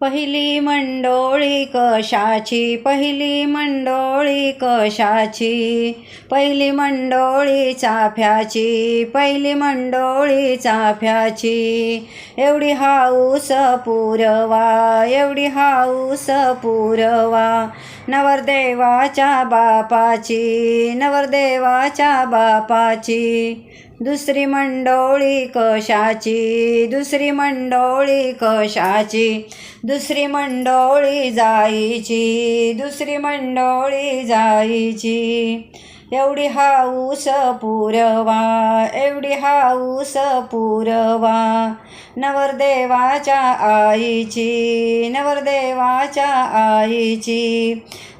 पहिली मंडोळी कशाची? पहिली मंडोळी कशाची? पहिली मंडोळी चाफ्याची? पहिली मंडोळी चाफ्याची? एवढी हाऊस पुरवा एवढी हाऊस पुरवा. नवरदेवाच्या बापाची नवरदेवाच्या बापाची. दुसरी मंडोळी कशाची दुसरी मंडोळी कशाची. दुसरी मंडोळी जायची दुसरी मंडोळी जायची एवढी हाऊस पुरवा एवढी हाऊस पुरवा. नवरदेवाच्या आईची नवरदेवाच्या आईची.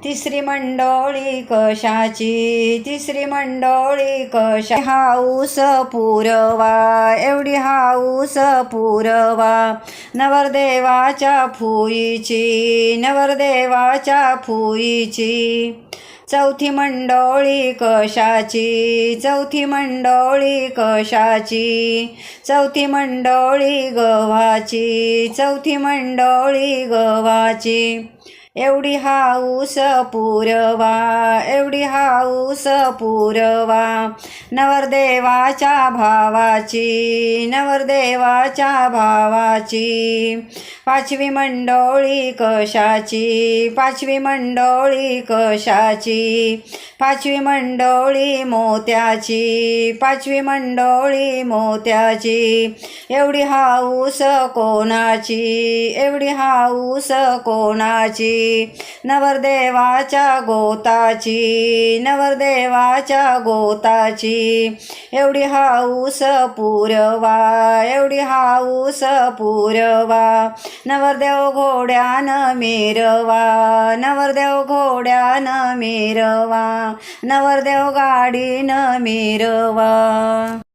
तिसरी मंडोळी कशाची तिसरी मंडोळी कशा? हाऊस पुरवा एवढी हाऊस पुरवा. नवरदेवाच्या फुईची नवरदेवाच्या फुईची. चौथी मंडोळी कशाची? चौथी मंडोळी कशाची? चौथी मंडोळी गव्हाची? चौथी मंडोळी गव्हाची? एवढी हाऊस पुरवा एवढी हाऊस पुरवा. नवरदेवाच्या भावाची नवरदेवाच्या भावाची. पाचवी मंडोळी कशाची पाचवी मंडोळी कशाची. पाचवी मंडोळी मोत्याची पाचवी मंडोळी मोत्याची. एवढी हाऊस कोणाची एवढी हाऊस कोणाची. नवरदेवाच्या गोताची नवरदेवाच्या गोताची. एवढी हाऊस पुरवा एवढी हाऊस पुरवा. नवरदेव घोड्यानं मिरवा नवरदेव घोड्यानं मिरवा नवरदेव गाडीनं मिरवा.